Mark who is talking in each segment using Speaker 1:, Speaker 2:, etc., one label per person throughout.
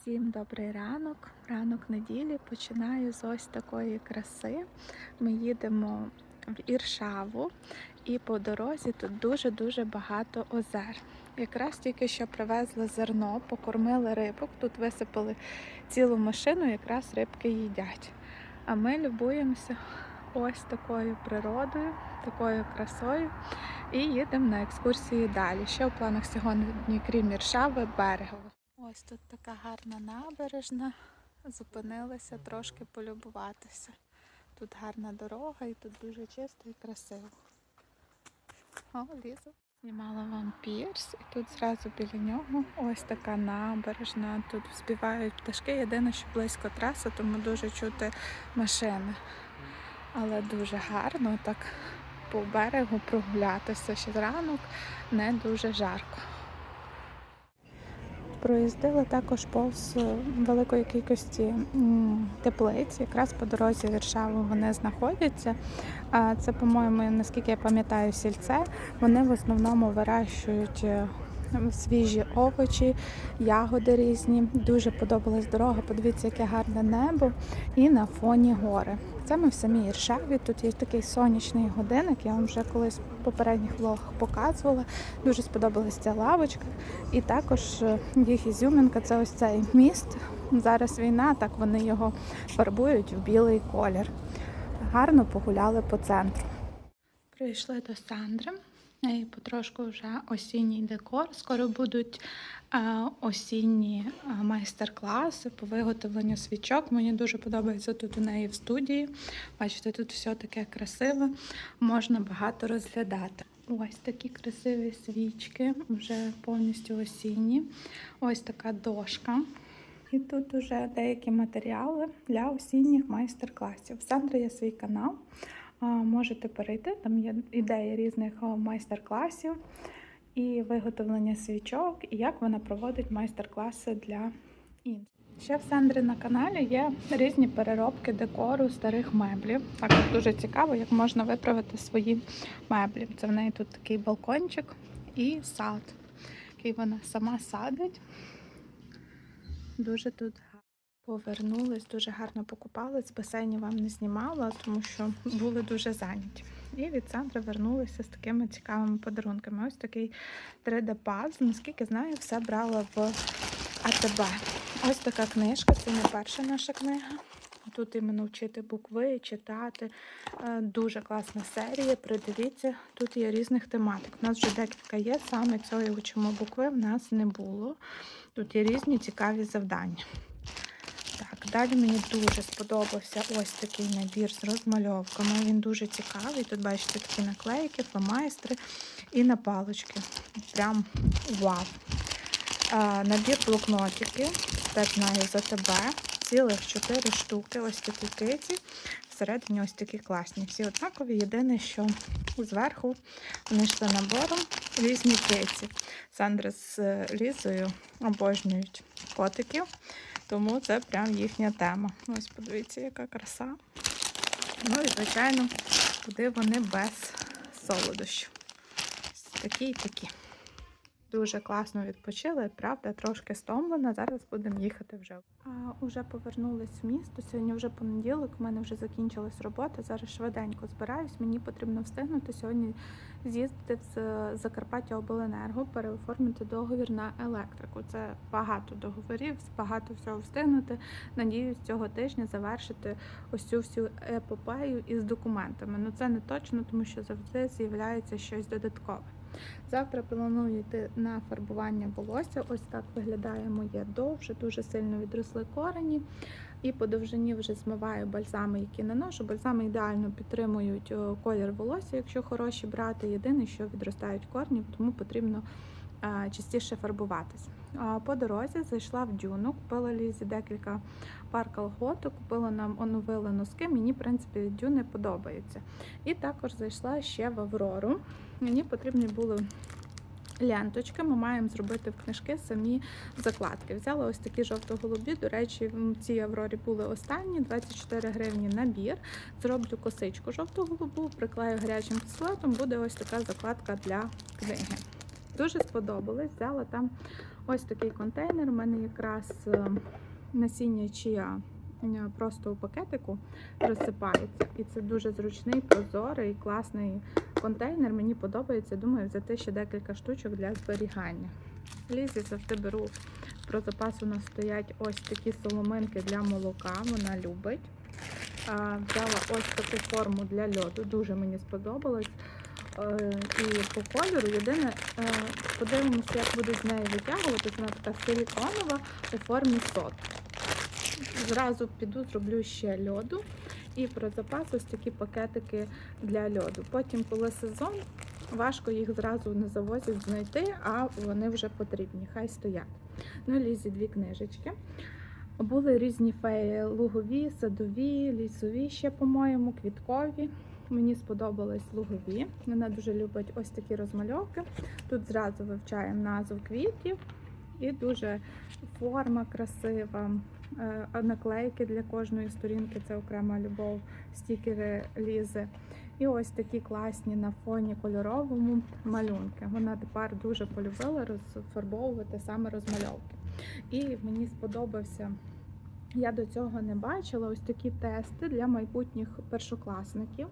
Speaker 1: Всім добрий ранок. Ранок неділі починаю з ось такої краси. Ми їдемо в Іршаву, і по дорозі тут дуже-дуже багато озер. Якраз тільки що привезли зерно, покормили рибок, тут висипали цілу машину, якраз рибки їдять. А ми любуємося ось такою природою, такою красою і їдемо на екскурсії далі. Ще в планах сьогодні, крім Іршави, берегово. Ось тут така гарна набережна. Зупинилися трошки полюбуватися. Тут гарна дорога і тут дуже чисто і красиво. О, лізу. Знімала вам пірс, і тут зразу біля нього ось така набережна. Тут співають пташки. Єдине, що близько траси, тому дуже чути машини. Але дуже гарно так по берегу прогулятися. Ще ранок не дуже жарко. Проїздили також повз великої кількості теплиць. Якраз по дорозі Віршаву вони знаходяться. Це, по-моєму, наскільки я пам'ятаю, сільце. Вони в основному вирощують е, свіжі овочі, ягоди різні. Дуже подобалась дорога. Подивіться, яке гарне небо і на фоні гори. Це ми в самій Іршаві. Тут є такий сонячний годинник. Я вам вже колись в попередніх влогах показувала. Дуже сподобалась ця лавочка. І також е, їх ізюминка це ось цей міст. Зараз війна, так вони його фарбують в білий колір. Гарно погуляли по центру. Прийшли до Сандри. І потрошку вже осінній декор. Скоро будуть е, осінні е, майстер-класи по виготовленню свічок. Мені дуже подобається тут у неї в студії. Бачите, тут все таке красиве, можна багато розглядати. Ось такі красиві свічки, вже повністю осінні. Ось така дошка. І тут вже деякі матеріали для осінніх майстер-класів. В Сандри є свій канал. Можете перейти, там є ідеї різних майстер-класів і виготовлення свічок, і як вона проводить майстер-класи для інших. Ще в Сандри на каналі є різні переробки декору старих меблів. Також дуже цікаво, як можна виправити свої меблі. Це в неї тут такий балкончик і сад, який вона сама садить. Дуже тут гарно. Повернулись, дуже гарно покупались. Басейні вам не знімала, тому що були дуже зайняті. І від центру вернулися з такими цікавими подарунками. Ось такий 3D-пазл. Наскільки знаю, все брала в АТБ. Ось така книжка, це не перша наша книга. Тут іменно вчити букви, читати. Е, Дуже класна серія. Придивіться, тут є різних тематик. У нас вже декілька є, саме цієї учимо букви в нас не було. Тут є різні цікаві завдання. Так, далі мені дуже сподобався ось такий набір з розмальовками. Він дуже цікавий. Тут бачите такі наклейки, фломайстри і на палички. Прям вау! А, набір блокнотиків, теж знаю за тебе. Цілих 4 штуки, ось такі киті. Всередині ось такі класні. Всі однакові. Єдине, що зверху вони йшли набором різні киці. Сандра з Лізою обожнюють котиків. Тому це прям їхня тема. Ось подивіться, яка краса. Ну і, звичайно, куди вони без солодощів. Такі і такі. Дуже класно відпочили, правда, трошки стомлена. Зараз будемо їхати вже. А, Уже повернулись в місто. Сьогодні вже понеділок, в мене вже закінчилась робота. Зараз швиденько збираюсь. Мені потрібно встигнути сьогодні з'їздити в Закарпаття Обленерго, переоформити договір на електрику. Це багато договорів, багато всього встигнути. Надіюсь, цього тижня завершити ось цю всю епопею із документами. Ну це не точно, тому що завжди з'являється щось додаткове. Завтра планую йти на фарбування волосся. Ось так виглядає моє довше, дуже сильно відросли корені. І по довжині вже змиваю бальзами, які наношу. Бальзами ідеально підтримують колір волосся, якщо хороші брати. Єдине, що відростають корні, тому потрібно а, частіше фарбуватись. По дорозі зайшла в дюну, купила лізі декілька пар колготок, купила нам оновили носки. Мені, в принципі, дюни подобаються. І також зайшла ще в Аврору. Мені потрібні були ленточки. Ми маємо зробити в книжки самі закладки. Взяла ось такі жовто-голубі. До речі, в цій Аврорі були останні 24 гривні набір. Зроблю косичку жовто-голубу, приклею гарячим кислотом, буде ось така закладка для книги. Дуже сподобалось. Взяла там ось такий контейнер. У мене якраз е, насіння чия е, просто у пакетику розсипається. І це дуже зручний, прозорий, класний контейнер. Мені подобається. Думаю, взяти ще декілька штучок для зберігання. Лізі завжди беру про запас у нас стоять ось такі соломинки для молока. Вона любить. Взяла ось таку форму для льоду. Дуже мені сподобалось. Е, І по кольору єдине, подивимося, як буду з нею витягувати. Вона така силіконова у формі сот. Зразу піду, зроблю ще льоду. І про запас ось такі пакетики для льоду. Потім, коли сезон, важко їх зразу на завозі знайти, а вони вже потрібні. Хай стоять. Ну, лізі дві книжечки. Були різні феї: лугові, садові, лісові ще, по-моєму, квіткові. Мені сподобались лугові. Вона дуже любить ось такі розмальовки. Тут зразу вивчаємо назву квітів і дуже форма красива. Е, Наклейки для кожної сторінки це окрема любов, стікери лізи. І ось такі класні на фоні кольоровому малюнки. Вона тепер дуже полюбила розфарбовувати саме розмальовки. І мені сподобався. Я до цього не бачила ось такі тести для майбутніх першокласників.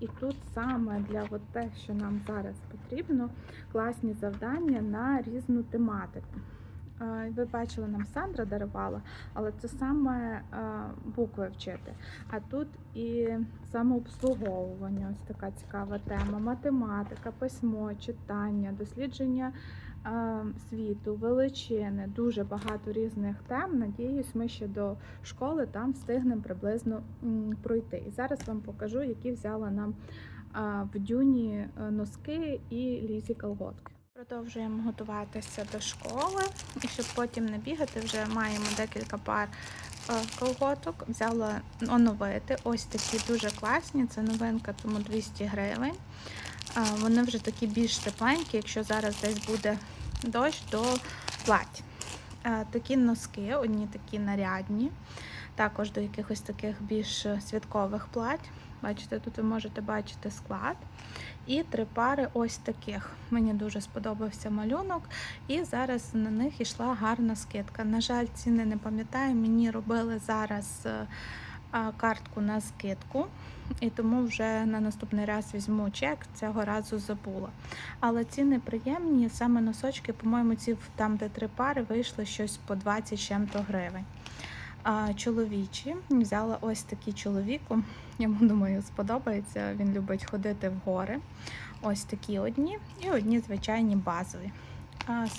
Speaker 1: І тут саме для от те, що нам зараз потрібно, класні завдання на різну тематику. Ви бачили, нам Сандра дарувала, але це саме букви вчити. А тут і самообслуговування, ось така цікава тема, математика, письмо, читання, дослідження світу, величини, дуже багато різних тем. Надіюсь, ми ще до школи там встигнемо приблизно пройти. І зараз вам покажу, які взяла нам е, в дюні е, носки і лізі колготки. Продовжуємо готуватися до школи, і щоб потім не бігати, вже маємо декілька пар е, колготок. Взяла оновити. Ось такі дуже класні. Це новинка, тому 200 гривень. Вони вже такі більш тепленькі, якщо зараз десь буде дощ, до плать. Е, Такі носки, одні такі нарядні, також до якихось таких більш святкових плать. Бачите, тут ви можете бачити склад. І три пари ось таких. Мені дуже сподобався малюнок, і зараз на них йшла гарна скидка. На жаль, ціни не пам'ятаю, мені робили зараз е, картку на скидку, і тому вже на наступний раз візьму чек, цього разу забула. Але ціни приємні, саме носочки, по-моєму, ці там, де три пари, вийшли щось по 20 чим-то гривень. Чоловічі взяла ось такі чоловіку. Йому думаю, сподобається. Він любить ходити в гори. Ось такі одні, і одні звичайні базові.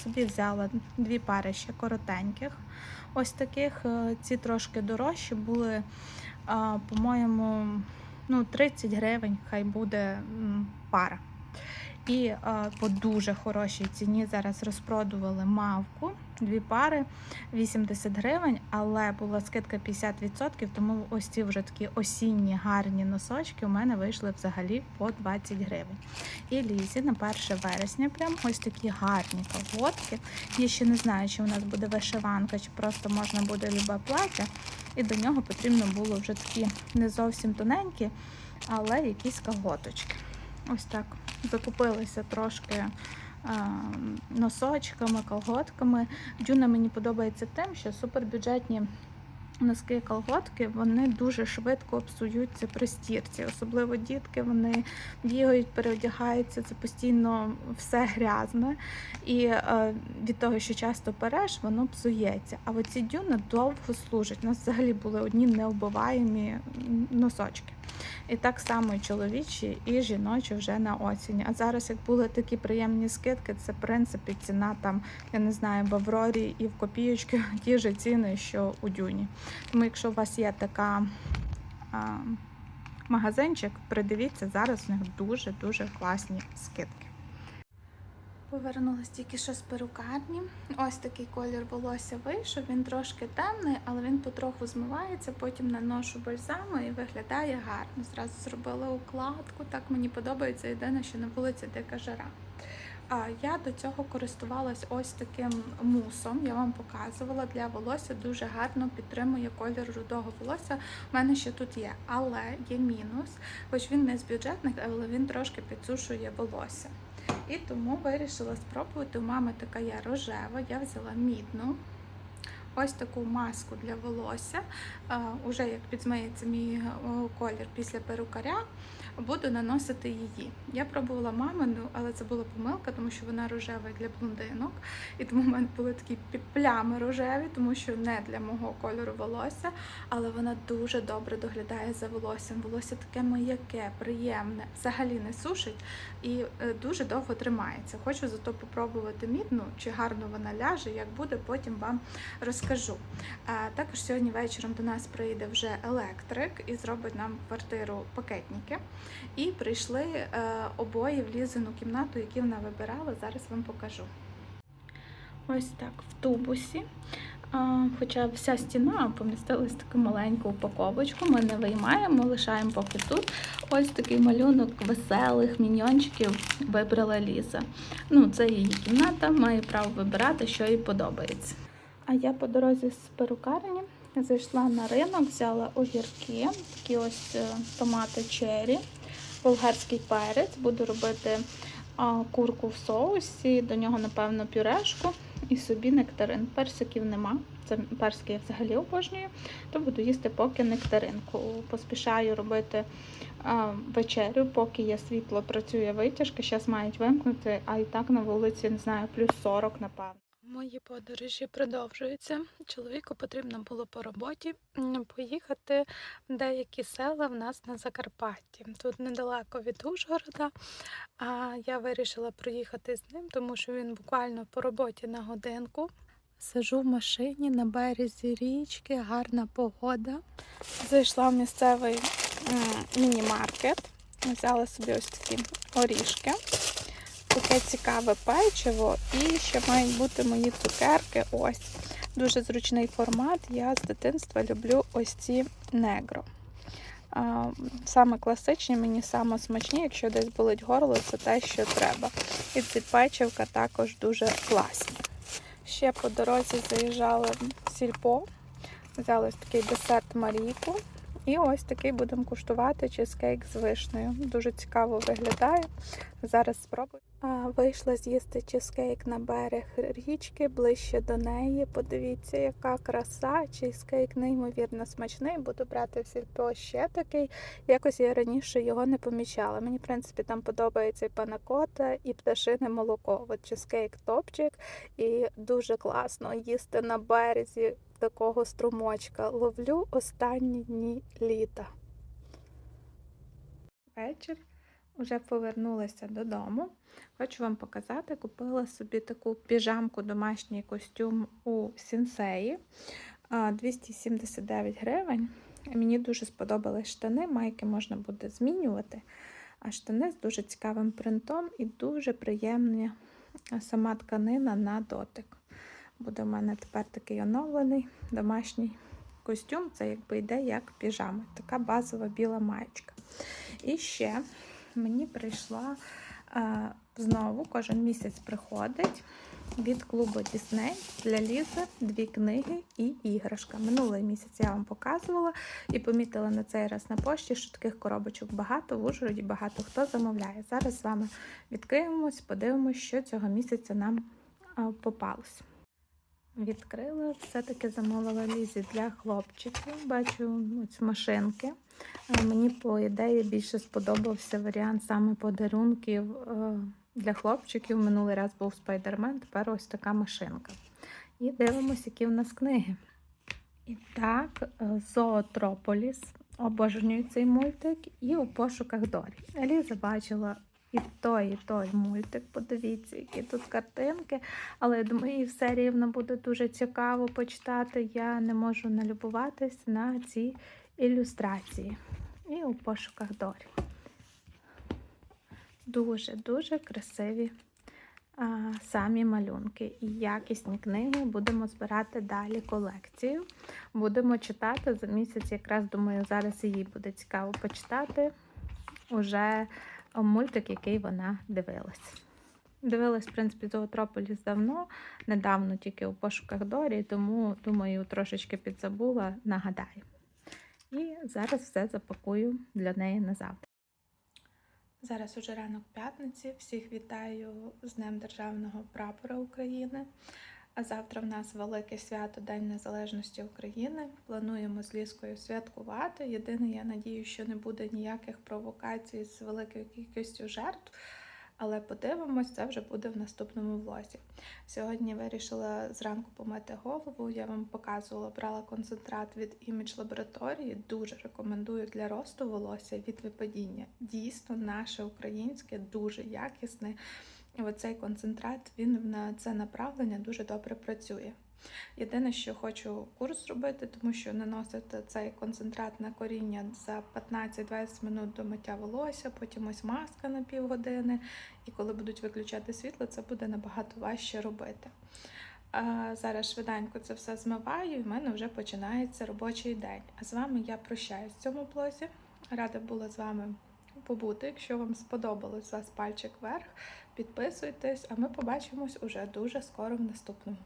Speaker 1: Собі взяла дві пари ще коротеньких. Ось таких. Е, Ці трошки дорожчі були, по-моєму, ну, 30 гривень, хай буде пара. І а, по дуже хорошій ціні зараз розпродували мавку. Дві пари 80 гривень, але була скидка 50%, тому ось ці вже такі осінні гарні носочки у мене вийшли взагалі по 20 гривень. І лізі на 1 вересня прям ось такі гарні колготки. Я ще не знаю, чи у нас буде вишиванка, чи просто можна буде любе плаття. І до нього потрібно було вже такі не зовсім тоненькі, але якісь колготочки. Ось так закупилися трошки а, носочками, колготками. Дюна мені подобається тим, що супербюджетні носки колготки вони дуже швидко псуються при стірці. Особливо дітки вони бігають, переодягаються, це постійно все грязне. І е, від того, що часто переш, воно псується. А оці дюни довго служать. У нас взагалі були одні необиваємі носочки. І так само і чоловічі, і жіночі вже на осінь. А зараз, як були такі приємні скидки, це в принципі ціна там, я не знаю, в Аврорі і в копійочки ті ж ціни, що у дюні. Тому якщо у вас є така а, магазинчик, придивіться, зараз в них дуже-дуже класні скидки. Повернулася тільки що з перукарні. Ось такий колір волосся вийшов. Він трошки темний, але він потроху змивається. Потім наношу бальзаму і виглядає гарно. Зразу зробила укладку. Так мені подобається. Єдине, що на вулиці дика жара. А я до цього користувалась ось таким мусом. Я вам показувала для волосся. Дуже гарно підтримує колір рудого волосся. У мене ще тут є, але є мінус, хоч він не з бюджетних, але він трошки підсушує волосся. І тому вирішила спробувати. У мами така я рожева, я взяла мідну. Ось таку маску для волосся. А, Уже як підзмиється мій колір після перукаря, буду наносити її. Я пробувала мамину, але це була помилка, тому що вона рожева для блондинок. І тому в мене були такі плями рожеві, тому що не для мого кольору волосся, але вона дуже добре доглядає за волоссям. Волосся таке м'яке, приємне, взагалі не сушить і е, дуже довго тримається. Хочу зато попробувати мідну, чи гарно вона ляже, як буде, потім вам розкажу. А також сьогодні вечором до нас прийде вже електрик і зробить нам квартиру пакетники. І прийшли е, обоє в лізину кімнату, які вона вибирала. Зараз вам покажу. Ось так, в тубусі. Хоча вся стіна помістилась в таку маленьку упаковочку. Ми не виймаємо, лишаємо поки тут. Ось такий малюнок веселих міньйончиків вибрала Ліза. Ну, це її кімната, має право вибирати, що їй подобається. А я по дорозі з перукарні зайшла на ринок, взяла огірки, такі ось е, томати черрі, болгарський перець. Буду робити курку в соусі, до нього, напевно, пюрешку і собі нектарин. Персиків нема. Це персики я взагалі обожнюю, то буду їсти поки нектаринку. Поспішаю робити вечерю, поки є світло, працює витяжка. Зараз мають вимкнути, а і так на вулиці, не знаю, плюс 40, напевно. Мої подорожі продовжуються. Чоловіку потрібно було по роботі поїхати в деякі села в нас на Закарпатті. Тут недалеко від Ужгорода. А я вирішила проїхати з ним, тому що він буквально по роботі на годинку. Сижу в машині на березі річки, гарна погода. Зайшла в місцевий міні-маркет, взяла собі ось такі орішки таке цікаве печиво, і ще мають бути мої цукерки. Ось дуже зручний формат. Я з дитинства люблю ось ці негро. Саме класичні, мені саме смачні, якщо десь болить горло, це те, що треба. І ці печивка також дуже класні. Ще по дорозі заїжджали в сільпо, взяли такий десерт Марійку. І ось такий будемо куштувати чизкейк з вишнею. Дуже цікаво виглядає. Зараз спробую. Вийшла з'їсти чизкейк на берег річки, ближче до неї. Подивіться, яка краса. Чизкейк неймовірно смачний. Буду брати в сільпо ще такий. Якось я раніше його не помічала. Мені, в принципі, там подобається і панакота, і пташине молоко. От чизкейк топчик, і дуже класно їсти на березі такого струмочка. Ловлю останні дні літа. Вечір. Уже повернулася додому. Хочу вам показати, купила собі таку піжамку, домашній костюм у Сінсеї. 279 гривень. Мені дуже сподобались штани, майки можна буде змінювати. А штани з дуже цікавим принтом і дуже приємна сама тканина на дотик. Буде в мене тепер такий оновлений домашній костюм. Це якби йде як піжама. Така базова біла маєчка. І ще мені прийшла е, знову, кожен місяць приходить від клубу Дісней для Лізи дві книги і іграшка. Минулий місяць я вам показувала і помітила на цей раз на пошті, що таких коробочок багато в Ужгороді, багато хто замовляє. Зараз з вами відкриємось, подивимось, що цього місяця нам е, попалось. Відкрила, все-таки замовила лізі для хлопчиків. Бачу ось машинки. Е, Мені по ідеї більше сподобався варіант саме подарунків е, для хлопчиків. Минулий раз був спайдермен, тепер ось така машинка. І дивимося, які в нас книги. І так, е, Зоотрополіс. Обожнюю цей мультик і у пошуках Дорі. Еліза бачила і той, і той мультик. Подивіться, які тут картинки. Але я думаю, і все рівно буде дуже цікаво почитати. Я не можу налюбуватись на ці ілюстрації. І у пошуках Дорі. Дуже-дуже красиві а, самі малюнки і якісні книги. Будемо збирати далі колекцію. Будемо читати за місяць, якраз думаю, зараз їй буде цікаво почитати уже мультик, який вона дивилась. Дивилась, в принципі, Зоотрополіс давно, недавно тільки у пошуках Дорі, тому, думаю, трошечки підзабула, нагадаю. І зараз все запакую для неї на завтра. Зараз уже ранок п'ятниці. Всіх вітаю з Днем Державного прапора України. А завтра в нас велике свято День Незалежності України. Плануємо з Ліскою святкувати. Єдине, я надію, що не буде ніяких провокацій з великою кількістю жертв. Але подивимось, це вже буде в наступному влозі. Сьогодні вирішила зранку помити голову. Я вам показувала, брала концентрат від імідж лабораторії. Дуже рекомендую для росту волосся від випадіння. Дійсно, наше українське дуже якісне. І оцей концентрат він на це направлення дуже добре працює. Єдине, що хочу курс зробити, тому що наносити цей концентрат на коріння за 15-20 минут до миття волосся, потім ось маска на півгодини. І коли будуть виключати світло, це буде набагато важче робити. А зараз швиденько це все змиваю, і в мене вже починається робочий день. А з вами я прощаюсь в цьому блозі. Рада була з вами побути. Якщо вам сподобалось, вас пальчик вверх, підписуйтесь, а ми побачимось уже дуже скоро в наступному.